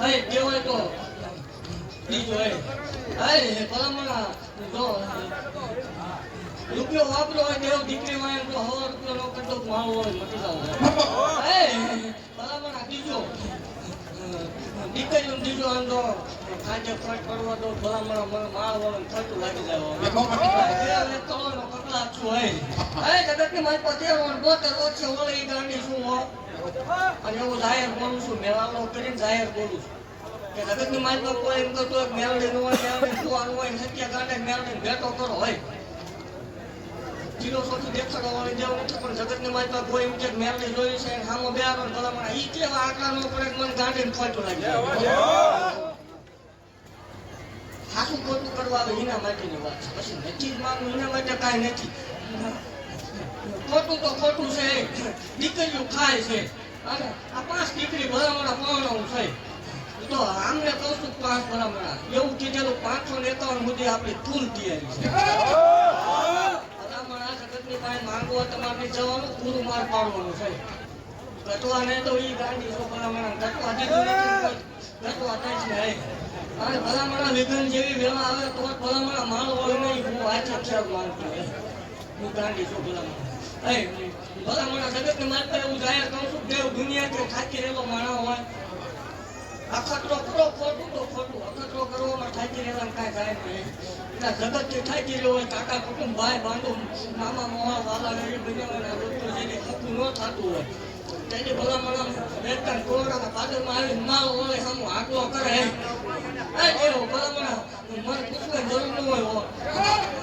હે, હે, તો. બીજું હે. હે, ભલા મને રૂપિયો વાપરો હોય દેવ દીકરી હોય તો હવા રૂપિયો નો કરતો માળો હોય મટી જાવ. હે ભલા મને બીજો તો કાંજે ખર્ચ કરવા દો ભલા મારા મને માળ વાળો ખર્ચ લાગી જાય છું હે. હે, જગતની મારી પાસે બોતેર ઓછી ઈ ગાંડી શું હો? અને એવું જાહેર બોલું છું મેળાનો કરીને જાહેર બોલું છું કે જગતની મારી પાસે કોઈ એમ કરતો હોય મેળડી નો હોય મેળડી કુવાનું હોય ને ગાંડે મેળડી ભેટો કરો હોય ફિલોસોફી દેખાડવા વાળી જેવું નથી પણ જગતની મારી કોઈ એમ કે મેળડી જોઈ છે સામો બેહારો ને ભલામણ. ઈ કેવા આંકડા નો પડે મને ગાંડીને ખોટું લાગી. જાય. ખોટું કરવા આવે એના માટેની વાત છે. પછી નથી જ એના માટે કાંઈ નથી. ખોટું તો ખોટું છે. દીકરીઓ ખાય છે. અને આ પાંચ દીકરી ભલામણા પરણાવું છે. તો આમને કહું છું પાંચ ભલામણા. એવું કીધેલું પાંચસો ને એકાવન સુધી આપણી ફૂલ તૈયારી છે. જગતની પાસે તમારે જવાનું પૂરું માર પાડવાનું છે. ગટવા ને તો ઈ ગાંડી છો ભલામણા છે વિઘન જેવી વેળા આવે તો ભલામણા માલ નહીં. હું આછા ખ્યાલ માનતો હું ગાંડી છું ભલામણા જગતની પર એવું જાહેર કહું છું દેવ દુનિયા કે ખાતી રહેલો માણસ હોય અખતરો કરો ખોટું તો ખોટું. અખતરો કરવામાં થાકી રહેલા કાંઈ જાય નહીં. એટલે જગતથી થાકી રહ્યો હોય કાકા કુટુંબ ભાઈ બાંધુ મામા મોહા વાલા ગરીબ બન્યા લોકો જેને હકું ન થતું હોય. તેની ભલામણ એકદમ કોરોનાના પાદરમાં આવી માલ હોય સામું આટલો કરે એ દેવો ભલામણ મને પૂછવાની જરૂર ન હોય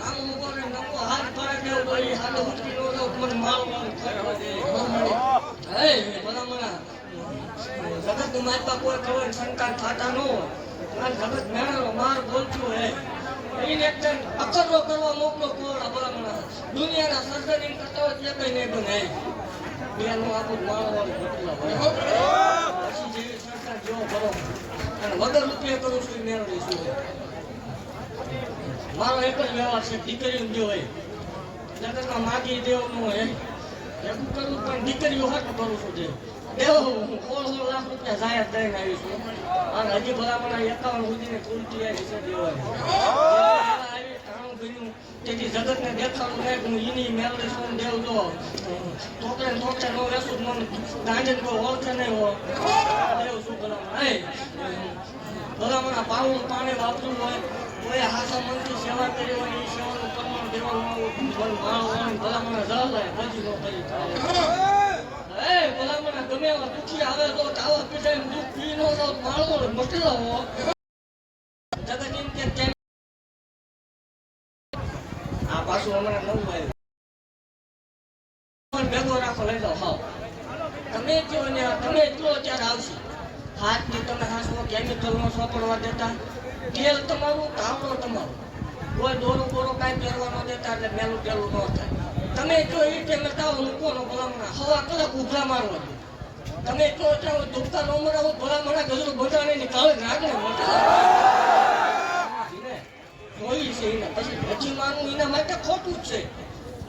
આમ ઊભો રહી હાથ કરે દેવો તો ઈ હાથે ઉચકી ન મને માલ વાળું હે સંતાન થતા ન હોય. માર બોલતું હે. એને એકદમ અકરો કરવા મોકલો કોરા ભલામણ દુનિયાના સર્જન કરતા હોય તે કઈ નહીં બને. સરકાર જેવો ભરો. વગર રૂપિયા કરું છું મેળવી છું મારો એક જ વ્યવહાર છે દીકરીઓ જે હોય જગતમાં માગી દેવનું હોય. એવું કરું પણ દીકરીઓ હાથ ભરું છું દેવ હજી ભલામણ એકાવન સુધીની ફૂલ તૈયારી છે દેવાની તેથી જગતને દેખાડું નહીં હું ઈની મેળવી છું દેવ તો ઠોકરે ને નો વેસું મને ગાંજે કોઈ ઓળખે નહીં હો દેવ શું પાણી વાપરું હોય કોઈ હાસા મનથી સેવા કરી હોય એ સેવાનું પ્રમાણ દેવાનું હોય માણવાનું ભલામણ જલાય પછી નો કરી ભલામણ ગમે એવા દુઃખી આવે તો ચાવા પીધા દુઃખ પી નો તો આવ્યું. ભેગો રાખો લઈ જાઓ તમે કયો ને તમે કયો ત્યારે આવશે? હાથની તમે હાથમાં કેમિકલ નો સોપડવા દેતા? તેલ તમારું કામડો તમારું. કોઈ દોરો બોરો કાંઈ પહેરવા દેતા એટલે મેલું પેલું ન થાય. તમે કયો એ ટાઈમે તાવ મૂકવાનો ભલામણા. હવા કલાક ઉભરા મારવા તમે કયો ત્યાં દુખતા ન મરાવો ભલામણા ગજરું બધાને ની કાળે નાગને મોટા. જોઈ છે એને પછી પછી માનવું એના માટે ખોટું જ છે.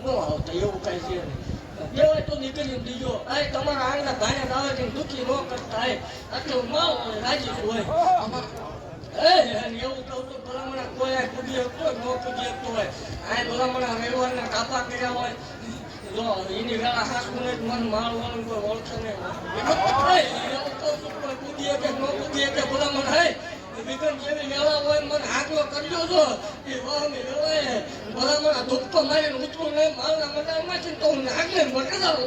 ન આવતા, એવું કઈ છે દેવાય તો નીકળી દીજો આ તમારા આંગણા ભાણે આવે દુખી ન કરતા હોય આટલું માલ રાજી હોય એ અને એવું કહું તો ભલામણા કોઈ આ કૂદી શકતો હોય, ન કૂદી શકતો હોય આ ભલામણા કાપા કર્યા હોય જો એની વેળા હાસું નહીં મન મારવાનું કોઈ ઓળખે નહીં હોય. એ, એવું કહું છું કોઈ કૂદી ન કૂદી શકે ભલામણ હે વિક્રમ જેવી હોય મને આગલો કર્યો છો એ વાહની વેળાએ ભલામણા ધૂપકો મારીને ઉતરું નહીં માલના છે તો હું આગળ મટાડો